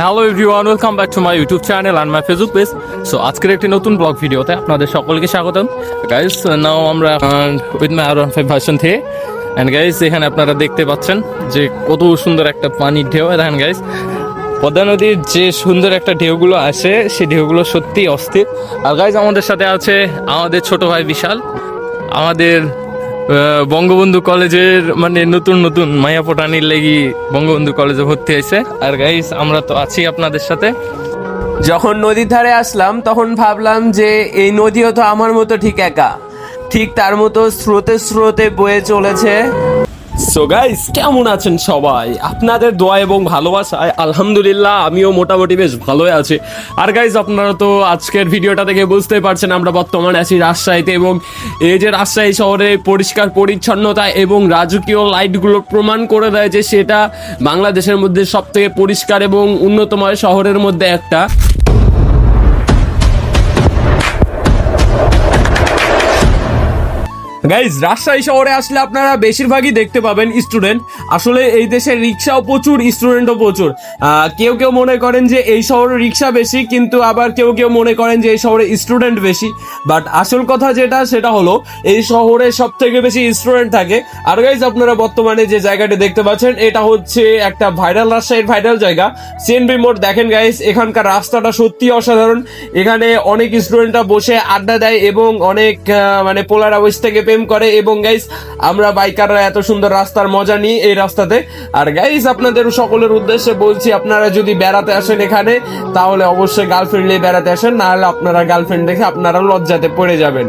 Hello everyone welcome back to my YouTube channel and my Facebook page so আজকের একটি নতুন blog ভিডিওতে আপনাদের সকলকে স্বাগতম। গাইস নাও আমরা with my R five version থেকে অ্যান্ড গাইস এখানে আপনারা দেখতে পাচ্ছেন যে কত সুন্দর একটা পানির ঢেউ। দেখেন গাইস পদ্মা নদীর যে সুন্দর একটা ঢেউগুলো আসে, সেই ঢেউগুলো সত্যি অস্থির। আর গাইজ আমাদের সাথে আছে আমাদের ছোট ভাই বিশাল। আমাদের বঙ্গবন্ধু কলেজের মানে নতুন নতুন মায়া পটানির লেগি বঙ্গবন্ধু কলেজে ভর্তি হয়েছে। আর গাইস আমরা তো আছি আপনাদের সাথে। যখন নদীর ধারে আসলাম, তখন ভাবলাম যে এই নদীও তো আমার মতো ঠিক একা। ঠিক তার মতো স্রোতে স্রোতে বয়ে চলেছে। সো গাইস কেমন আছেন সবাই? আপনাদের দোয়া এবং ভালোবাসায় আলহামদুলিল্লাহ, আমিও মোটামুটি বেশ ভালোই আছি। আর গাইস আপনারা তো আজকের ভিডিওটা দেখে বুঝতেই পারছেন, আমরা বর্তমানে আছি রাজশাহীতে এবং এই যে রাজশাহী শহরে পরিষ্কার পরিচ্ছন্নতা এবং রাজকীয় লাইটগুলো প্রমাণ করে দেয় যে সেটা বাংলাদেশের মধ্যে সব থেকে পরিষ্কার এবং উন্নতময় শহরের মধ্যে একটা। গাইজ রাজশাহী শহরে আসলে আপনারা বেশিরভাগই দেখতে পাবেন স্টুডেন্ট আসলে এই দেশে রিক্সাও প্রচুর স্টুডেন্টও প্রচুর। কেউ কেউ মনে করেন যে এই শহরে রিক্সা বেশি, কিন্তু আবার কেউ কেউ মনে করেন যে এই শহরে স্টুডেন্ট বেশি। বাট আসল কথা যেটা, সেটা হলো, এই শহরে সব থেকে বেশি স্টুডেন্ট থাকে। আর গাইজ আপনারা বর্তমানে যে জায়গাটি দেখতে পাচ্ছেন, এটা হচ্ছে একটা ভাইরাল রাজশাহীর ভাইরাল জায়গা। সিএনবি মোড় দেখেন গাইজ এখানকার রাস্তাটা সত্যি অসাধারণ। এখানে অনেক স্টুডেন্টরা বসে আড্ডা দেয় এবং অনেক মানে পোলার হাউস থেকে প্রেম করে এবং গাইজ আমরা বাইকাররা এত সুন্দর রাস্তার মজা নিই এই রাস্তাতে। আর গাইজ আপনাদের সকলের উদ্দেশ্যে বলছি, আপনারা যদি বেড়াতে আসেন এখানে, তাহলে অবশ্যই গার্লফ্রেন্ড নিয়ে বেড়াতে আসেন না হলে আপনারা গার্লফ্রেন্ড দেখে আপনারা লজ্জাতে পড়ে যাবেন।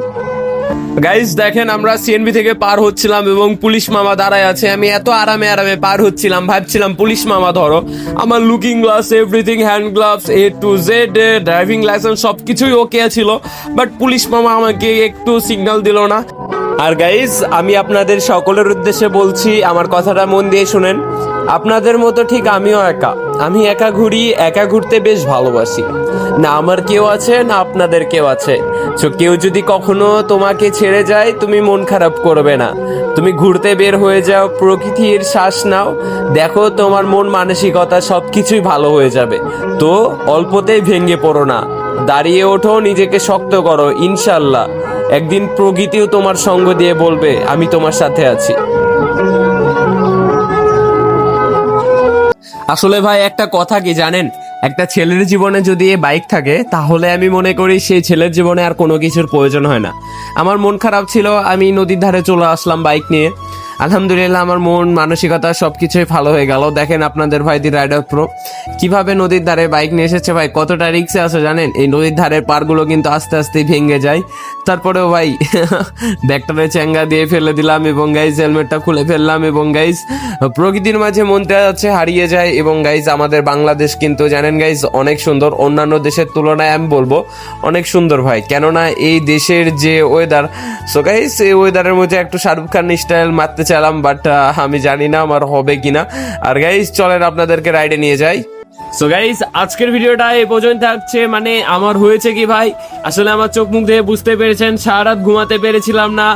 গাইজ দেখেন, আমরা সিএনবি থেকে পার হচ্ছিলাম এবং পুলিশ মামা দাঁড়ায় আছে। আমি এত আরামে আরামে পার হচ্ছিলাম, ভাবছিলাম, পুলিশ মামা, ধরো, আমার looking glass everything hand gloves A to Z driving licence সব কিছুই ওকে ছিল বাট পুলিশ মামা আমাকে একটু সিগন্যাল দিল না। আর গাইজ আমি আপনাদের সকলের উদ্দেশ্যে বলছি, আমার কথাটা মন দিয়ে শুনেন। আপনাদের মতো ঠিক আমিও একা। আমি একা ঘুরি, একা ঘুরতে বেশ ভালোবাসি। না আমার কেউ আছে, না আপনাদের কেউ আছে। তো কেউ যদি কখনো তোমাকে ছেড়ে যায়, তুমি মন খারাপ করবে না। তুমি ঘুরতে বের হয়ে যাও, প্রকৃতির শ্বাস নাও। দেখো, তোমার মন মানসিকতা সব কিছুই ভালো হয়ে যাবে। তো, অল্পতেই ভেঙে পড়ো না। দাঁড়িয়ে ওঠো, নিজেকে শক্ত করো, ইনশাল্লাহ। একদিন প্রকৃতিও তোমার সঙ্গ দিয়ে বলবে, আমি তোমার সাথে আছি। আসলে ভাই, একটা কথা কি জানেন? একটা ছেলের জীবনে যদি এ বাইক থাকে, তাহলে আমি মনে করি সেই ছেলের জীবনে আর কোনো কিছুর প্রয়োজন হয় না। আমার মন খারাপ ছিল, আমি নদীর ধারে চলে আসলাম বাইক নিয়ে। আলহামদুলিল্লাহ, আমার মন, মানসিকতা সব কিছুই ভালো হয়ে গেল। দেখেন আপনাদের ভাই দি রাইডার প্রো। কীভাবে নদীর ধারে বাইক নিয়ে এসেছে ভাই? কতটা রিক্সে আছে জানেন? এই নদীর ধারের পারগুলো কিন্তু আস্তে আস্তে ভেঙে যায়। তারপরেও ভাই, ব্যাগটারে চ্যাঙ্গা দিয়ে ফেলে দিলাম এবং গাইজ হেলমেটটা খুলে ফেললাম এবং গাইজ প্রকৃতির মাঝে মনটা হচ্ছে হারিয়ে যায় এবং গাইজ আমাদের বাংলাদেশ কিন্তু জানেন গাইজ অনেক সুন্দর। অন্যান্য দেশের তুলনায় আমি বলব, অনেক সুন্দর ভাই। কেননা এই দেশের যে ওয়েদার সো গাইজ এই ওয়েদারের মধ্যে একটু শাহরুখ খান স্টাইল মারতে চাইলাম বাট আমি জানি না আমার হবে কিনা। আর গাইজ চলেন আপনাদেরকে রাইডে নিয়ে যাই। সো গাইস আজকের ভিডিওটা এ পর্যন্ত থাকছে। মানে আমার হয়েছে কি ভাই? আসলে আমার চোখ মুখ দিয়ে বুঝতে পেরেছেন সারা রাত ঘুমাতে পেরেছিলাম না।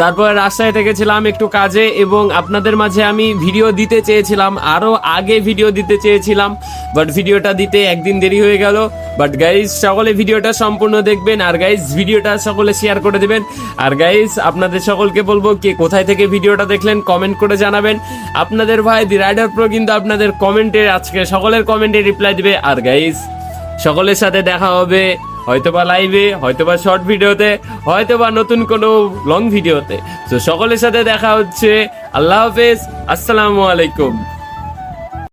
তারপর রাস্তায় থেকেছিলাম একটু কাজে এবং আপনাদের মাঝে আমি ভিডিও দিতে চেয়েছিলাম আরও আগে ভিডিও দিতে চেয়েছিলাম বাট ভিডিওটা দিতে একদিন দেরি হয়ে গেল। বাট গাইজ সকলে ভিডিওটা সম্পূর্ণ দেখবেন, আর গাইজ ভিডিওটা সকলে শেয়ার করে দেবেন। আর গাইজ আপনাদের সকলকে বলব কে কোথায় থেকে ভিডিওটা দেখলেন কমেন্ট করে জানাবেন। আপনাদের ভাই দি রাইডার প্রো কিন্তু আপনাদের কমেন্টে আজকে সকলের কমেন্টে রিপ্লাই দিবে। আর গাইজ সকলের সাথে দেখা হবে। হয়তোবা লাইভে হয়তোবা শর্ট ভিডিওতে হয়তোবা নতুন কোনো লং ভিডিওতে তো সকলের সাথে দেখা হচ্ছে। আল্লাহ হাফেজ। আসসালামু আলাইকুম।